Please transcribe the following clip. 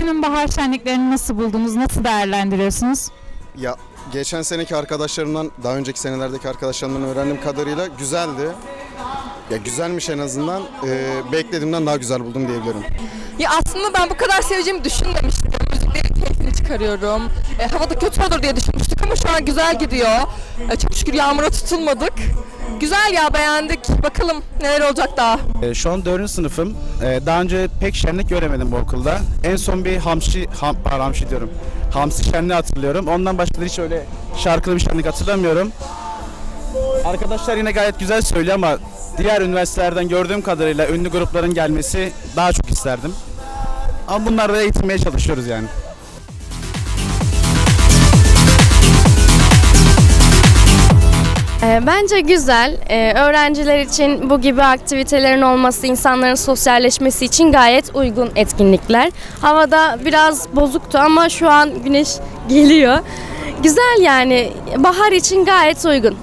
senenin bahar şenliklerini nasıl buldunuz? Nasıl değerlendiriyorsunuz? Ya geçen seneki arkadaşlarımdan, daha önceki senelerdeki arkadaşlarımdan öğrendiğim kadarıyla güzeldi. Ya güzelmiş en azından. Ee, beklediğimden daha güzel buldum diyebilirim. Ya aslında ben bu kadar seveceğimi düşünmemiştim. Müziklerin keyfini çıkarıyorum. E, hava da kötü olur diye düşünmüştük ama şu an güzel gidiyor. E, çok şükür yağmura tutulmadık. Güzel ya beğendik. Bakalım neler olacak daha. Ee, Şu an 4. sınıfım. Ee, Daha önce pek şenlik göremedim bu okulda. En son bir hamşi, ham, pardon, hamşi diyorum. Hamsi şenliği hatırlıyorum. Ondan başka hiç öyle şarkılı bir şenlik hatırlamıyorum. Arkadaşlar yine gayet güzel söylüyor ama diğer üniversitelerden gördüğüm kadarıyla ünlü grupların gelmesi daha çok isterdim. Ama bunları da eğitilmeye çalışıyoruz yani. Ee, Bence güzel. Ee, Öğrenciler için bu gibi aktivitelerin olması insanların sosyalleşmesi için gayet uygun etkinlikler. Havada biraz bozuktu ama şu an güneş geliyor. Güzel yani. Bahar için gayet uygun.